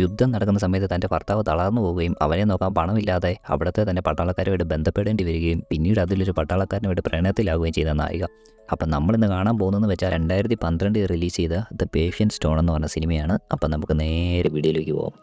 യുദ്ധം നടക്കുന്ന സമയത്ത് തന്റെ ഭർത്താവ് തളർന്നു പോവുകയും അവനെ നോക്കാൻ പണമില്ലാതെ അവിടുത്തെ തന്നെ പട്ടാളക്കാരുമായിട്ട് ബന്ധപ്പെടേണ്ടി വരികയും പിന്നീട് അതിലൊരു പട്ടാളക്കാരനുമായിട്ട് പ്രണയത്തിലാവുകയും ചെയ്ത നായിക. അപ്പം നമ്മളിന്ന് കാണാൻ പോകുന്നതെന്ന് വെച്ചാൽ രണ്ടായിരത്തി പന്ത്രണ്ടിൽ റിലീസ് ചെയ്ത ദ പേഷ്യൻ സ്റ്റോൺ എന്ന് പറഞ്ഞ സിനിമയാണ്. അപ്പം നമുക്ക് നേരെ വീഡിയോയിലേക്ക് പോകാം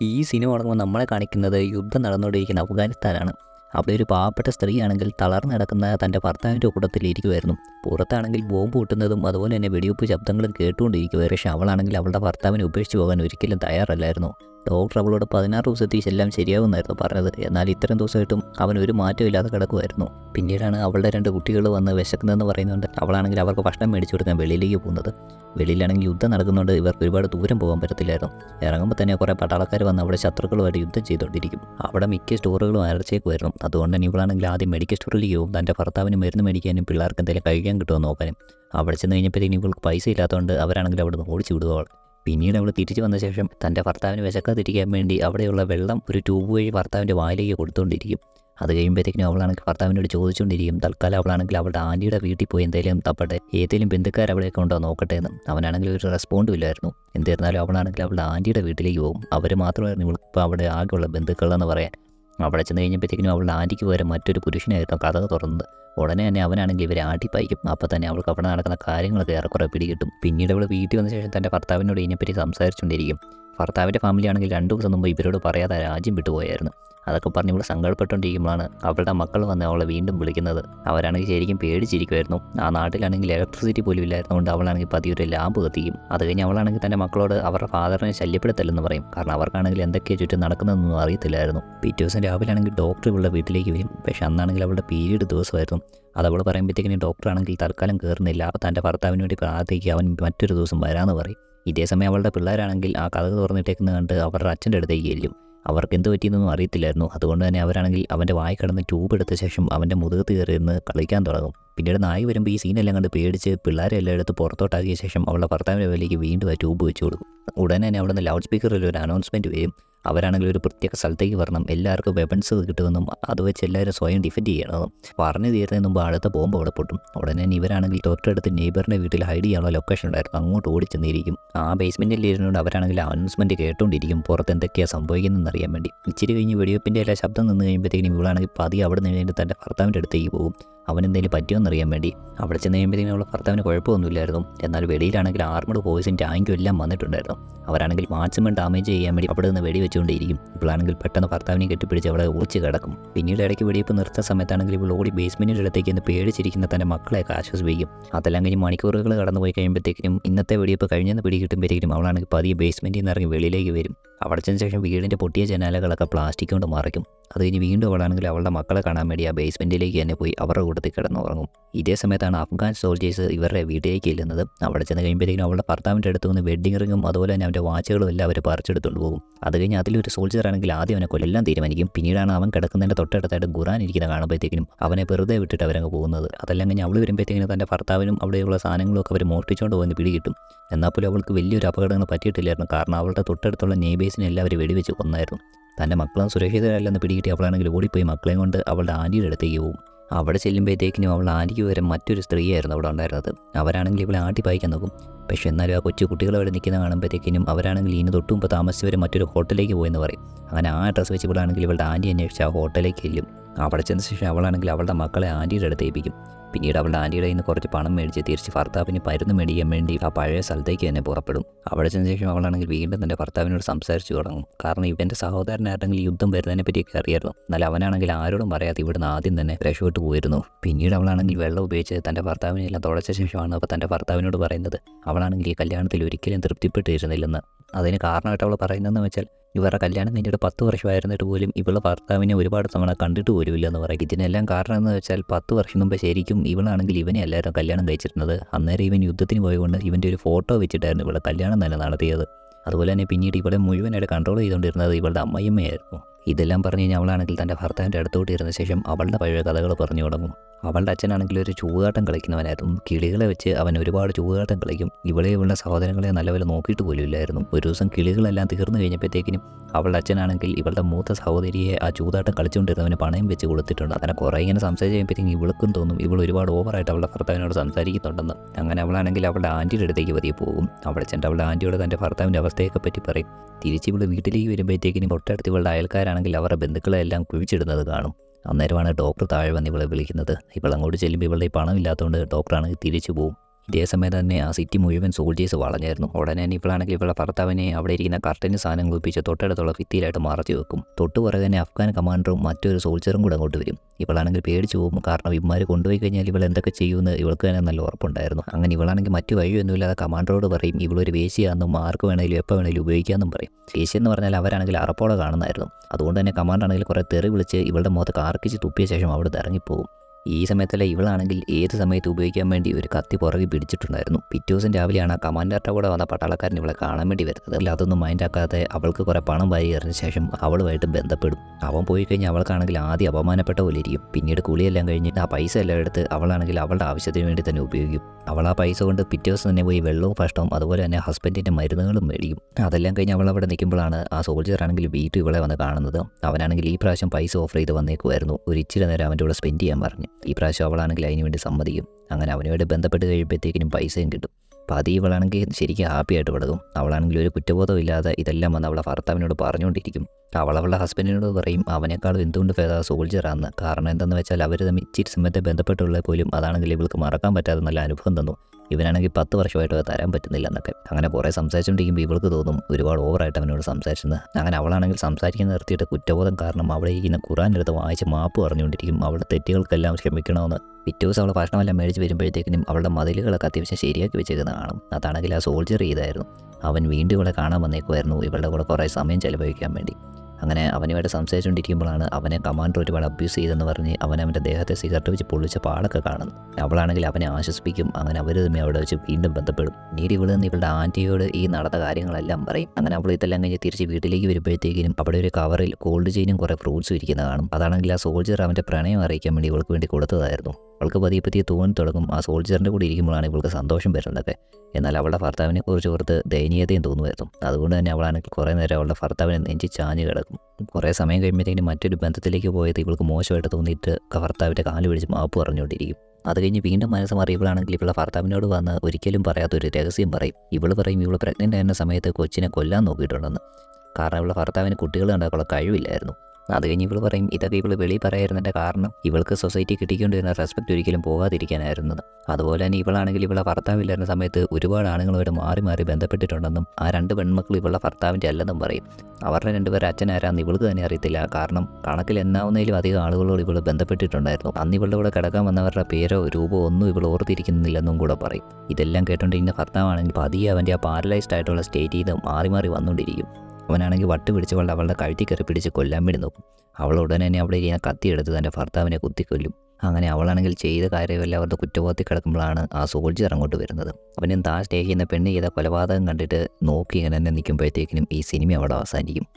ഈ സിനിമ തുടങ്ങുമ്പോൾ നമ്മളെ കാണിക്കുന്നത് യുദ്ധം നടന്നുകൊണ്ടിരിക്കുന്ന അഫ്ഗാനിസ്ഥാനാണ്. അവിടെ ഒരു പാവപ്പെട്ട സ്ത്രീയാണെങ്കിൽ തളർന്നു കിടക്കുന്ന തന്റെ ഭർത്താവിന്റെ കൂട്ടത്തിലിരിക്കുമായിരുന്നു പുറത്താണെങ്കിൽ ബോംബ് പൊട്ടുന്നതും അതുപോലെ തന്നെ വെടിവെപ്പ് ശബ്ദങ്ങളും കേട്ടുകൊണ്ടിരിക്കുമായിരുന്നു പക്ഷേ അവളാണെങ്കിൽ അവളുടെ ഭർത്താവിനെ ഉപേക്ഷിച്ച് പോകാൻ ഒരിക്കലും തയ്യാറല്ലായിരുന്നു. ഡോക്ടർ അവളോട് പതിനാറ് ദിവസത്തേക്ക് എല്ലാം ശരിയാവുമെന്നായിരുന്നു പറഞ്ഞത്. എന്നാൽ ഇത്രയും ദിവസമായിട്ടും അവൻ ഒരു മാറ്റമില്ലാതെ കിടക്കുമായിരുന്നു. പിന്നീടാണ് അവളുടെ രണ്ട് കുട്ടികൾ വന്ന് വിശക്കുന്നതെന്ന് പറയുന്നുണ്ട്. അവളാണെങ്കിൽ അവർക്ക് ഭക്ഷണം മേടിച്ചു കൊടുക്കാൻ വെളിയിലേക്ക് പോകുന്നത്. വെളിയിലാണെങ്കിൽ യുദ്ധം നടക്കുന്നുണ്ട്. ഇവർക്ക് ഒരുപാട് ദൂരം പോകാൻ പറ്റത്തില്ലായിരുന്നു. ഇറങ്ങുമ്പോൾ തന്നെ കുറേ പട്ടാളക്കാർ വന്ന് അവിടെ ശത്രുക്കളുമായിട്ട് യുദ്ധം ചെയ്തുകൊണ്ടിരിക്കും. അവിടെ മിക്ക സ്റ്റോറുകളും അരച്ചേക്കുമായിരുന്നു. അതുകൊണ്ട് തന്നെ ഇവളാണെങ്കിൽ ആദ്യം മെഡിക്കൽ സ്റ്റോറിലേക്ക് പോകും. തന്റെ ഭർത്താവിന് മരുന്ന് മേടിക്കാനും പിള്ളേർക്ക് എന്തെങ്കിലും കഴിക്കാൻ കിട്ടുമോ നോക്കാനും. അവിടെ ചെന്ന് കഴിഞ്ഞപ്പോഴത്തേക്കും ഇവൾക്ക് പൈസ ഇല്ലാത്തതുകൊണ്ട് അവരാണെങ്കിൽ അവിടെ നിന്ന് ഓടിച്ചു വിടുക അവൾ. പിന്നീട് അവൾ തിരിച്ചു വന്ന ശേഷം തന്റെ ഭർത്താവിന് വിശക്കാതിരിക്കാൻ വേണ്ടി അവിടെയുള്ള വെള്ളം ഒരു ട്യൂബ് വഴി ഭർത്താവിന്റെ വായിലേക്ക് കൊടുത്തുകൊണ്ടിരിക്കും അത് കഴിയുമ്പോഴത്തേക്കിനും അവളാണെങ്കിൽ ഭർത്താവിനോട് ചോദിച്ചുകൊണ്ടിരിക്കും തൽക്കാലം അവളാണെങ്കിൽ അവളുടെ ആന്റിയുടെ വീട്ടിൽ പോയി എന്തെങ്കിലും തപ്പട്ടെ? ഏതെങ്കിലും ബന്ധുക്കാർ അവിടെയൊക്കെ ഉണ്ടോ നോക്കട്ടെ? എന്ന്. അവനാണെങ്കിൽ ഒരു റെസ്പോണ്ടും ഇല്ലായിരുന്നു. എന്നിരുന്നാലും അവളാണെങ്കിൽ അവളുടെ ആന്റിയുടെ വീട്ടിലേക്ക് പോകും. അവർ മാത്രമായിരുന്നു ഇപ്പോൾ അവിടെ ആകെയുള്ള ബന്ധുക്കളെന്ന് പറയാൻ. അവിടെ ചെന്ന് കഴിഞ്ഞപ്പോഴത്തേക്കിനും അവളുടെ ആന്റിക്ക് പകരം മറ്റൊരു പുരുഷനായിരുന്നു. കഥ തുറന്നത്. ഉടനെ തന്നെ അവനാണെങ്കിൽ ഇവരെ ആട്ടിപ്പായിക്കും. അപ്പോൾ തന്നെ അവൾക്ക് അവിടെ നടക്കുന്ന കാര്യങ്ങളൊക്കെ ഏറെക്കുറെ പിടികിട്ടും. പിന്നീട് അവൾ വീട്ടിൽ വന്ന ശേഷം തന്റെ ഭർത്താവിനോട് ഇതിനെപ്പറ്റി സംസാരിച്ചുകൊണ്ടിരിക്കും. ഭർത്താവിന്റെ ഫാമിലി ആണെങ്കിൽ രണ്ട് ദിവസം മുമ്പ് ഇവരോട് പറയാതെ രാജ്യം വിട്ടുപോയായിരുന്നു. അതൊക്കെ പറഞ്ഞ് ഇവിടെ സങ്കടപ്പെട്ടുകൊണ്ടിരിക്കുമ്പോഴാണ് അവളുടെ മക്കൾ വന്ന് അവളെ വീണ്ടും വിളിക്കുന്നത്. അവരാണെങ്കിൽ ശരിക്കും പേടിച്ചിരിക്കുമായിരുന്നു ആ നാട്ടിലാണെങ്കിൽ ഇലക്ട്രിസിറ്റി പോലും ഇല്ലായിരുന്നുകൊണ്ട് അവളാണെങ്കിൽ പതിയെ ഒരു ലാമ്പ് കത്തിക്കും. അത് കഴിഞ്ഞ് അവളാണെങ്കിൽ തന്റെ മക്കളോട് അവരുടെ ഫാദറിനെ ശല്യപ്പെടുത്തല്ലെന്ന് പറയും. കാരണം അവർക്കാണെങ്കിൽ എന്തൊക്കെ ചുറ്റും നടക്കുന്നതെന്നൊന്നും അറിയത്തില്ലായിരുന്നു. പിറ്റേ ദിവസം രാവിലെ ആണെങ്കിൽ ഡോക്ടർ ഇവളുടെ വീട്ടിലേക്ക് വരും. പക്ഷെ അന്നാണെങ്കിൽ അവളുടെ പീരീഡ് ദിവസമായിരുന്നു. അത് അവൾ പറയുമ്പോഴത്തേക്കിനും ഡോക്ടറാണെങ്കിൽ തൽക്കാലം കയറുന്നില്ല. തന്റെ ഭർത്താവിന് വേണ്ടി പ്രാർത്ഥിക്കുക. അവൻ മറ്റൊരു ദിവസം വരാമെന്ന് പറയും. ഇതേസമയം അവളുടെ പിള്ളേരാണെങ്കിൽ ആ കഥ തുറന്നിട്ടേക്കുന്നത് കണ്ട് അവരുടെ അച്ഛന്റെ അടുത്തേക്ക് ചെല്ലും. അവർക്ക് എന്ത് പറ്റിയെന്നൊന്നും അറിയത്തില്ലായിരുന്നു. അതുകൊണ്ട് തന്നെ അവരാണെങ്കിൽ അവന്റെ വായി കിടന്ന് ട്യൂബ് എടുത്ത ശേഷം അവന്റെ മുതുകത്ത് കയറിയിരുന്ന് കളിക്കാൻ തുടങ്ങും. പിന്നീട് നായി വരുമ്പോൾ ഈ സീനെല്ലാം കണ്ട് പേടിച്ച് പിള്ളേരെ എല്ലാം എടുത്ത് പുറത്തോട്ടാക്കിയ ശേഷം അവളുടെ ഭർത്താവിന്റെ വേലേക്ക് വീണ്ടും ആ ട്യൂബ് വെച്ച് കൊടുക്കും. ഉടനെ തന്നെ അവിടെ നിന്ന് ലൗഡ് സ്പീക്കറിൽ ഒരു അനൗൺസ്മെന്റ് വരും. അവരാണെങ്കിൽ ഒരു പ്രത്യേക സ്ഥലത്തേക്ക് വരണം. എല്ലാവർക്കും വെപ്പൺസ് കിട്ടുമെന്നും അത് വെച്ച് എല്ലാവരും സ്വയം ഡിഫെൻഡ് ചെയ്യണമെന്നും പറഞ്ഞു തീരുന്നതിന് മുമ്പ് അടുത്ത ബോംബ് അവിടെ പൊട്ടും. ഉടനെ ഇവരാണെങ്കിൽ തൊട്ടടുത്ത് നെയ്ബറിന്റെ വീട്ടിൽ ഹൈഡ് ചെയ്യാനുള്ള ലൊക്കേഷൻ ഉണ്ടായിരുന്നു. അങ്ങോട്ട് ഓടിച്ചെന്നിരിക്കും ആ ബേസ്മെന്റിൽ ഇരുന്നുകൊണ്ട് അവരാണെങ്കിൽ അനൗൺസ്മെന്റ് കേട്ടുകൊണ്ടിരിക്കും പുറത്ത് എന്തൊക്കെയാണ് സംഭവിക്കുന്നതെന്ന് അറിയാൻ വേണ്ടി. ഇച്ചിരി കഴിഞ്ഞ് വെടിവെപ്പിന്റെ എല്ലാ ശബ്ദം നിന്ന് കഴിയുമ്പോഴത്തേക്കും ഇവളാണെങ്കിൽ പതി അവിടെ നിന്ന് തന്റെ ഭർത്താവിന്റെ അടുത്തേക്ക് പോകും. അവൻ എന്തെങ്കിലും പറ്റുമെന്ന് അറിയാൻ വേണ്ടി. അവിടെ ചെന്ന് കഴിയുമ്പോഴത്തേക്കും അവളെ ഭർത്താവിന് കുഴപ്പമൊന്നുമില്ലായിരുന്നു. എന്നാൽ വെളിയിലാണെങ്കിൽ ആർമഡ് പോയിസും ടാങ്കും എല്ലാം വന്നിട്ടുണ്ടായിരുന്നു. അവരാണെങ്കിൽ മാക്സിമം ഡാമേജ് ചെയ്യാൻ വേണ്ടി അവിടെ നിന്ന് വെടി വെച്ചുകൊണ്ടിരിക്കും ഇപ്പോഴാണെങ്കിൽ പെട്ടെന്ന് ഭർത്താവിനെ കെട്ടിപ്പിടിച്ച് അവളെ ഒളിച്ച് കിടക്കും. പിന്നീട് ഇടയ്ക്ക് വെടിയപ്പ് നിർത്ത സമയത്താണെങ്കിൽ ഇവൾ ഓടി ബേസ്മെന്റിന്റെ അടുത്തേക്ക് എന്ന് പേടിച്ചിരിക്കുന്ന തന്റെ മക്കളെയൊക്കെ ആശ്വസിപ്പിക്കും. അതെല്ലാം കഴിഞ്ഞ് മണിക്കൂറുകൾ കടന്നു പോയി കഴിയുമ്പോഴത്തേക്കും ഇന്നത്തെ വെടിയപ്പ് കഴിഞ്ഞെന്ന് പിടി കിട്ടുമ്പോഴത്തേക്കും അവളാണെങ്കിൽ പതിയെ ബേസ്മെന്റിൽ നിന്ന് ഇറങ്ങി വെളിയിലേക്ക് വരും. അവിടെ ചെന്ന ശേഷം വീടിന്റെ പൊട്ടിയ ജനാലകളൊക്കെ പ്ലാസ്റ്റിക് കൊണ്ട് മറയ്ക്കും. അത് കഴിഞ്ഞ് വീണ്ടും അവളാണെങ്കിൽ അവളുടെ മക്കളെ കാണാൻ വേണ്ടി ആ ബേസ്മെന്റിലേക്ക് തന്നെ പോയി അവരുടെ കൂട്ടത്തിൽ കിടന്നുറങ്ങും. ഇതേ സമയത്താണ് അഫ്ഗാൻ സോൾജേഴ്സ് ഇവരുടെ വീട്ടിലേക്ക് ചെല്ലുന്നത്. അവിടെ ചെന്ന് കഴിയുമ്പോഴേക്കും അവളുടെ ഭർത്താവിന്റെ അടുത്ത് നിന്ന് വെഡ്ഡിംഗ് റിങ്ങും അതുപോലെ തന്നെ അവന്റെ വാച്ചുകളും എല്ലാം അവർ പറിച്ചെടുത്തുകൊണ്ട് പോകും. അത് കഴിഞ്ഞ് അതിലൊരു സോൾജർ ആണെങ്കിൽ ആദ്യം അവനെ കൊല്ലാൻ തീരുമാനിക്കും. പിന്നീടാണ് അവൻ കിടക്കുന്നതിന്റെ തൊട്ടടുത്തായിട്ട് ഖുറാൻ ഇരിക്കുന്ന കാണുമ്പോഴത്തേക്കും അവനെ വെറുതെ വിട്ടിട്ട് അവരങ്ങ് പോകുന്നത്. അതെല്ലാം കഴിഞ്ഞ് അവൾ വരുമ്പോഴത്തേക്കും തന്റെ ഭർത്താവിനും അവിടെയുള്ള സാധനങ്ങളൊക്കെ അവർ മോഷ്ടിച്ചുകൊണ്ട് പോകുന്ന പിടി കിട്ടും എന്നാൽ പോലും അവൾക്ക് വലിയൊരു അപകടങ്ങൾ പറ്റിയിട്ടില്ലായിരുന്നു. കാരണം അവളുടെ തൊട്ടടുത്തുള്ള നെയ്ബേഴ്സിനെ എല്ലാവരും വെടിവെച്ച് കൊന്നായിരുന്നു. തന്റെ മക്കളും സുരക്ഷിതരല്ലെന്ന് പിടികിട്ടി അവളാണെങ്കിൽ ഓടിപ്പോയി മക്കളെയും കൊണ്ട് അവളുടെ ആന്റിയുടെ അടുത്തേക്ക് പോകും. അവിടെ ചെല്ലുമ്പോഴത്തേക്കിനും അവൾ ആന്റിക്ക് വരെ മറ്റൊരു സ്ത്രീയായിരുന്നു അവിടെ ഉണ്ടായിരുന്നത്. അവരാണെങ്കിൽ ഇവളെ ആട്ടി പായിക്കാൻ നോക്കും. പക്ഷേ എന്നാലും ആ കൊച്ചു കുട്ടികൾ അവിടെ നിൽക്കുന്ന കാണുമ്പോഴത്തേക്കിനും അവരാണെങ്കിൽ ഇനി തൊട്ട് മുമ്പ് വരെ മറ്റൊരു ഹോട്ടലിലേക്ക് പോയെന്ന് പറയും. അങ്ങനെ ആ അഡ്രസ്സ് വെച്ച് ഇവളാണെങ്കിൽ ഇവളുടെ ആന്റി അന്വേഷിച്ച് ആ ഹോട്ടലിലേക്ക് ചെല്ലും. അവിടെ ചെന്ന ശേഷം അവളാണെങ്കിൽ അവളുടെ മക്കളെ ആന്റിയുടെ അടുത്ത് ഏൽപ്പിക്കും. പിന്നീട് അവളുടെ ആന്റിയുടെ കയ്യിൽ നിന്ന് കുറച്ച് പണം മേടിച്ച് തിരിച്ച് ഭർത്താവിന് മരുന്ന് മേടിക്കാൻ വേണ്ടി ആ പഴയ സ്ഥലത്തേക്ക് തന്നെ പുറപ്പെടും. അവിടെ ചെന്ന ശേഷം അവളാണെങ്കിൽ വീണ്ടും തന്റെ ഭർത്താവിനോട് സംസാരിച്ചു തുടങ്ങും. കാരണം ഇവന്റെ സഹോദരനായിരുന്നെങ്കിൽ യുദ്ധം വരുന്നതിനെ പറ്റിയൊക്കെ അറിയായിരുന്നു. എന്നാൽ അവനാണെങ്കിൽ ആരോടും പറയാതെ ഇവിടുന്ന് ആദ്യം തന്നെ രക്ഷപ്പെട്ടു പോയിരുന്നു. പിന്നീട് അവളാണെങ്കിൽ വെള്ളം ഉപയോഗിച്ച് തന്റെ ഭർത്താവിനെ എല്ലാം തുടച്ച ശേഷമാണ് അപ്പോൾ തന്റെ ഭർത്താവിനോട് പറയുന്നത്. അവളാണെങ്കിൽ ഈ കല്യാണത്തിൽ ഒരിക്കലും തൃപ്തിപ്പെട്ടിരുന്നില്ലെന്ന്. അതിന് കാരണമായിട്ട് അവൾ പറയുന്നതെന്ന് വെച്ചാൽ ഇവരുടെ കല്യാണം കഴിഞ്ഞിട്ട് പത്ത് വർഷമായിരുന്നിട്ട് പോലും ഇവളെ ഭർത്താവിനെ ഒരുപാട് തവണ കണ്ടിട്ട് പോലുമില്ല എന്ന് പറയും. ഇതിനെല്ലാം കാരണം എന്ന് വെച്ചാൽ പത്ത് വർഷം മുമ്പ് ശരിക്കും ഇവളാണെങ്കിൽ ഇവനെ എല്ലാവരും കല്യാണം കഴിച്ചിരുന്നത്. അന്നേരം ഇവൻ യുദ്ധത്തിന് പോയതുകൊണ്ട് ഇവന്റെ ഒരു ഫോട്ടോ വെച്ചിട്ടായിരുന്നു ഇവളെ കല്യാണം തന്നെ നടത്തിയത്. അതുപോലെ തന്നെ പിന്നീട് ഇവളെ മുഴുവനായിട്ട് കൺട്രോൾ ചെയ്തുകൊണ്ടിരുന്നത് ഇവളുടെ അമ്മയമ്മയായിരുന്നു. ഇതെല്ലാം പറഞ്ഞു കഴിഞ്ഞാൽ അവളാണെങ്കിൽ തന്റെ ഭർത്താവിന്റെ അടുത്തോട്ട് ഇരുന്ന ശേഷം അവളുടെ പഴയ കഥകൾ പറഞ്ഞു തുടങ്ങും. അവളുടെ അച്ഛനാണെങ്കിൽ ഒരു ചൂതാട്ടം കളിക്കുന്നവനായിരുന്നു. കിളികളെ വെച്ച് അവൻ ഒരുപാട് ചൂതാട്ടം കളിക്കും. ഇവളെ ഇവളുടെ സഹോദരങ്ങളെ നല്ലപോലെ നോക്കിയിട്ട് പോലും ഇല്ലായിരുന്നു ഒരു ദിവസം കിളികളെല്ലാം തീർന്നു കഴിഞ്ഞപ്പോഴത്തേക്കിനും അവളുടെ അച്ഛനാണെങ്കിൽ ഇവളുടെ മൂത്ത സഹോദരിയെ ആ ചൂതാട്ടം കളിച്ചുകൊണ്ടിരുന്നവന് പണയം വെച്ച് കൊടുത്തിട്ടുണ്ട്. അങ്ങനെ കുറേ ഇങ്ങനെ സംസാരിച്ച് കഴിയുമ്പോഴത്തേക്കും ഇവൾക്കും തോന്നും ഇവൾ ഒരുപാട് ഓവറായിട്ട് അവളുടെ ഭർത്താവിനോട് സംസാരിക്കുന്നുണ്ടെന്ന്. അങ്ങനെ അവളാണെങ്കിൽ അവളുടെ ആന്റിയുടെ അടുത്തേക്ക് പതിയെ പോകും. അവിടെ ചെന്നിട്ട് അവളുടെ ആന്റിയോട് തന്റെ ഭർത്താവിന്റെ അവസ്ഥയൊക്കെ പറ്റി പറയും. തിരിച്ച് ഇവൾ വീട്ടിലേക്ക് വരുമ്പോഴത്തേക്കിനും തൊട്ടടുത്ത് ഇവളുടെ അയൽക്കാരാണെങ്കിൽ അവരുടെ ബന്ധുക്കളെല്ലാം കുഴിച്ചിടുന്നത് കാണും. അന്നേരമാണ് ഡോക്ടർ താഴെ വന്ന് ഇവളെ വിളിക്കുന്നത്. ഇവൾ അങ്ങോട്ട് ചെല്ലുമ്പോൾ ഇവളുടെ പണം ഇല്ലാത്തതുകൊണ്ട് ഡോക്ടറാണെങ്കിൽ തിരിച്ചു പോകും ഇതേ സമയം തന്നെ ആ സിറ്റി മുഴുവൻ സോൾജേഴ്സ് വളഞ്ഞായിരുന്നു. ഉടനെ നിപ്പിളാണെങ്കിൽ ഇവിടെ ഭർത്താവിനെ അവിടെ ഇരിക്കുന്ന കർട്ടന് സാധനങ്ങൾ ഒപ്പിച്ച് തൊട്ടടുത്തുള്ള ഭിത്തിയിലായിട്ട് മറച്ചു വെക്കും. തൊട്ട് പുറകെ തന്നെ അഫ്ഗാൻ കമാൻഡറും മറ്റൊരു സോൾജറും കൂടെ അങ്ങോട്ട് വരും. ഇവളാണെങ്കിൽ പേടിച്ചു പോകും. കാരണം ഇവന്മാർ കൊണ്ടുപോയി കഴിഞ്ഞാൽ ഇവൾ എന്തൊക്കെ ചെയ്യുമെന്ന് ഇവൾക്ക് തന്നെ നല്ല ഉറപ്പുണ്ടായിരുന്നു. അങ്ങനെ ഇവളാണെങ്കിൽ മറ്റു വഴിയൊന്നുമില്ലാതെ കമാൻഡറോട് പറയും ഇവളൊരു വേശിയാണെന്നും ആർക്ക് വേണമെങ്കിലും എപ്പോൾ വേണമെങ്കിലും ഉപയോഗിക്കാമെന്നും പറയും. വേശി എന്ന് പറഞ്ഞാൽ അവരാണെങ്കിൽ അറപ്പോടെ കാണുന്നതായിരുന്നു. അതുകൊണ്ട് തന്നെ കമാൻഡാണെങ്കിൽ കുറേ തെറി വിളിച്ച് ഇവളുടെ മുഖത്ത് കാർക്കിച്ച് തുപ്പിയ ശേഷം അവിടെ ഇറങ്ങിപ്പോകും. ഈ സമയത്തല്ല ഇവളാണെങ്കിൽ ഏത് സമയത്ത് ഉപയോഗിക്കാൻ വേണ്ടി ഒരു കത്തി പുറകെ പിടിച്ചിട്ടുണ്ടായിരുന്നു. പിറ്റേ ദിവസം രാവിലെയാണ് ആ കമാൻഡറുടെ കൂടെ വന്ന പട്ടാളക്കാരൻ ഇവളെ കാണാൻ വേണ്ടി വരുന്നത്. അല്ല അതൊന്നും മൈൻഡാക്കാതെ അവൾക്ക് കുറേ പണം വാരി എറിഞ്ഞ ശേഷം അവളുമായിട്ട് ബന്ധപ്പെടും. അവൻ പോയി കഴിഞ്ഞാൽ അവൾക്കാണെങ്കിൽ ആദ്യം അപമാനപ്പെട്ട പോലെ ഇരിക്കും. പിന്നീട് കുളിയെല്ലാം കഴിഞ്ഞ് ആ പൈസ എല്ലാം എടുത്ത് അവളാണെങ്കിൽ അവളുടെ ആവശ്യത്തിന് വേണ്ടി തന്നെ ഉപയോഗിക്കും. അവൾ ആ പൈസ കൊണ്ട് പിറ്റേ ദിവസം തന്നെ പോയി വെള്ളവും ഭക്ഷണവും അതുപോലെ തന്നെ ഹസ്ബൻഡിന്റെ മരുന്നുകളും മേടിക്കും. അതെല്ലാം കഴിഞ്ഞ് അവൾ അവിടെ നിൽക്കുമ്പോഴാണ് ആ സോൾജർ ആണെങ്കിൽ വീട്ടിൽ ഇവളെ വന്ന് കാണുന്നത്. അവനാണെങ്കിൽ ഈ പ്രാവശ്യം പൈസ ഓഫർ ചെയ്ത് വന്നേക്കുമായിരുന്നു ഒരു ഇച്ചിരി നേരം അവന്റെ കൂടെ സ്പെൻഡ് ചെയ്യാൻ പറഞ്ഞു. ഈ പ്രാവശ്യം അവളാണെങ്കിൽ അതിന് വേണ്ടി സമ്മതിക്കും. അങ്ങനെ അവനുമായിട്ട് ബന്ധപ്പെട്ട് കഴിയുമ്പോഴത്തേക്കിനും പൈസയും കിട്ടും. അത് ഇവളാണെങ്കിൽ ശരിക്കും ഹാപ്പിയായിട്ട് പെടും അവളാണെങ്കിൽ ഒരു കുറ്റബോധം ഇല്ലാതെ ഇതെല്ലാം വന്ന് അവളെ ഭർത്താവിനോട് പറഞ്ഞുകൊണ്ടിരിക്കും. അവൾ അവളുടെ ഹസ്ബൻഡിനോട് പറയും അവനേക്കാളും എന്തുകൊണ്ട് ഫേദ സോൾജറാന്ന് കാരണം എന്തെന്ന് വെച്ചാൽ അവർ തമ്മിൽ ഇച്ചിരി സമയത്തെ ബന്ധപ്പെട്ടുള്ള പോലും അതാണെങ്കിൽ ഇവൾക്ക് മറക്കാൻ പറ്റാതെ നല്ല അനുഭവം തന്നു. ഇവനാണെങ്കിൽ പത്ത് വർഷമായിട്ട് തരാൻ പറ്റുന്നില്ല എന്നൊക്കെ അങ്ങനെ കുറേ സംസാരിച്ചുകൊണ്ടിരിക്കുമ്പോൾ ഇവൾക്ക് തോന്നും ഒരുപാട് ഓവറായിട്ട് അവനോട് സംസാരിച്ചത് അങ്ങനെ അവളാണെങ്കിൽ സംസാരിക്കുന്ന നിർത്തിയിട്ട് കുറ്റബോധം കാരണം അവിടെ ഇരിക്കുന്ന ഖുറാൻ എടുത്ത് വായിച്ച് മാപ്പ് പറഞ്ഞുകൊണ്ടിരിക്കും. അവളുടെ തെറ്റുകൾക്കെല്ലാം ക്ഷമിക്കണമെന്ന്. പിറ്റേ ദിവസം അവളെ ഭക്ഷണമെല്ലാം മേടിച്ച് വരുമ്പോഴത്തേക്കിനും അവളുടെ മതിലുകളൊക്കെ അത്യാവശ്യം ശരിയാക്കി വെച്ചേക്കുന്ന കാണും. അതാണെങ്കിൽ ആ സോൾജർ ചെയ്തായിരുന്നു. അവൻ വീണ്ടും ഇവളെ കാണാൻ വന്നേക്കുമായിരുന്നു ഇവളുടെ കൂടെ കുറേ സമയം ചിലവഴിക്കാൻ വേണ്ടി. അങ്ങനെ അവനുമായിട്ട് സംസാരിച്ചുകൊണ്ടിരിക്കുമ്പോഴാണ് അവനെ കമാൻഡർ ഒരുപാട് അബ്യൂസ് ചെയ്തെന്ന് പറഞ്ഞ് അവൻ അവന്റെ ദേഹത്തെ സിഗരറ്റ് വെച്ച് പൊള്ളിച്ച പാടൊക്കെ കാണുന്നു അവളാണെങ്കിൽ അവനെ ആശ്വസിപ്പിക്കും. അങ്ങനെ അവർ തമ്മിൽ അവിടെ വെച്ച് വീണ്ടും ബന്ധപ്പെടും. നീട് ഇവിടെ നിന്ന് ഇവളുടെ ആന്റിയോട് ഈ നടന്ന കാര്യങ്ങളെല്ലാം പറയും. അങ്ങനെ അവൾ ഇതെല്ലാം കഴിഞ്ഞ് തിരിച്ച് വീട്ടിലേക്ക് വരുമ്പോഴത്തേക്കിനും അവിടെ ഒരു കവറിൽ കോൾഡ് ചെയിനും കുറേ ഫ്രൂട്ട്സും ഇരിക്കുന്ന കാണും. അതാണെങ്കിൽ ആ സോൾജർ അവന്റെ പ്രണയം അറിയിക്കാൻ വേണ്ടി ഇവൾക്ക് വേണ്ടി കൊടുത്തതായിരുന്നു. അവൾക്ക് പതിയെ പതിയെ തോന്നി തുടങ്ങും. ആ സോൾജറിന്റെ കൂടെ ഇരിക്കുമ്പോഴാണ് ഇവൾക്ക് സന്തോഷം വരുന്നതൊക്കെ എന്നാൽ അവളുടെ ഭർത്താവിനെ കുറിച്ച് ഓർത്ത് ദയനീയതയും തോന്നുമായിരുന്നു. അതുകൊണ്ട് തന്നെ അവളാണെങ്കിൽ കുറേ നേരം അവളുടെ ഭർത്താവിനെ നെഞ്ചി ചാഞ്ഞ് കിടക്കും. കുറേ സമയം കഴിയുമ്പോഴത്തേക്കും മറ്റൊരു ബന്ധത്തിലേക്ക് പോയത് ഇവൾക്ക് മോശമായിട്ട് തോന്നിയിട്ട് ഭർത്താവിന്റെ കാൽ പിടിച്ച് മാപ്പ് പറഞ്ഞുകൊണ്ടിരിക്കും. അത് കഴിഞ്ഞ് വീണ്ടും മനസ്സ് മാറി ഇവളെ ഭർത്താവിനോട് വന്ന് ഒരിക്കലും പറയാത്തൊരു രഹസ്യം പറയും. ഇവൾ പറയും ഇവൾ പ്രഗ്നന്റ് ആയിരുന്ന സമയത്ത് കൊച്ചിനെ കൊല്ലാൻ നോക്കിയിട്ടുണ്ടെന്ന്. കാരണം ഇവളുടെ ഭർത്താവിന് കുട്ടികൾ ഉണ്ടാക്കാനുള്ള കഴിവില്ലായിരുന്നു. അത് കഴിഞ്ഞ് ഇവൾ പറയും ഇതൊക്കെ ഇവൾ വെളി പറയായിരുന്നതിന്റെ കാരണം ഇവൾക്ക് സൊസൈറ്റി കിട്ടിക്കൊണ്ടിരുന്ന റെസ്പെക്റ്റ് ഒരിക്കലും പോകാതിരിക്കാനായിരുന്നത്. അതുപോലെ തന്നെ ഇവളാണെങ്കിൽ ഇവളെ ഭർത്താവില്ലായിരുന്ന സമയത്ത് ഒരുപാട് ആണുങ്ങളുമായിട്ട് മാറി മാറി ബന്ധപ്പെട്ടിട്ടുണ്ടെന്നും ആ രണ്ട് പെൺമക്കൾ ഇവളുടെ ഭർത്താവിന്റെ അല്ലെന്നും പറയും. അവരുടെ രണ്ടുപേരും അച്ഛനാരാന്ന് ഇവൾക്ക് തന്നെ അറിയത്തില്ല. കാരണം കണക്കിൽ എന്നാവുന്നതിലും അധികം ആളുകളോട് ഇവൾ ബന്ധപ്പെട്ടിട്ടുണ്ടായിരുന്നു. അന്ന് ഇവളുടെ കൂടെ കിടക്കാൻ വന്നവരുടെ പേരോ രൂപമോ ഒന്നും ഇവൾ ഓർത്തിരിക്കുന്നില്ലെന്നും കൂടെ പറയും. ഇതെല്ലാം കേട്ടോണ്ടിരിക്കുന്ന ഭർത്താവാണെങ്കിൽ പതിയെ അവന്റെ ആ പാരലൈസ്ഡ് ആയിട്ടുള്ള സ്റ്റേറ്റ് നിന്ന് മാറി മാറി വന്നുകൊണ്ടിരിക്കും അവനാണെങ്കിൽ വട്ട് പിടിച്ചുകൊണ്ട് അവളുടെ കഴുത്തി കയറി പിടിച്ച് കൊല്ലാൻ വേണ്ടി നോക്കും. അവൾ ഉടനെ തന്നെ അവിടെ ഇരിക്കുന്ന കത്തിയെടുത്ത് തന്റെ ഭർത്താവിനെ കുത്തിക്കൊല്ലും അങ്ങനെ അവളാണെങ്കിൽ ചെയ്ത കാര്യമെല്ലാം അവരുടെ കുറ്റബോധത്തിൽ കിടക്കുമ്പോഴാണ് ആ സോൾജർ അങ്ങോട്ട് വരുന്നത്. അവനും താൻ സ്റ്റേ ചെയ്യുന്ന പെണ്ണ് ചെയ്ത കൊലപാതകം കണ്ടിട്ട് നോക്കി ഇങ്ങനെ തന്നെ നിൽക്കുമ്പോഴത്തേക്കിനും ഈ സിനിമ അവിടെ അവസാനിക്കും.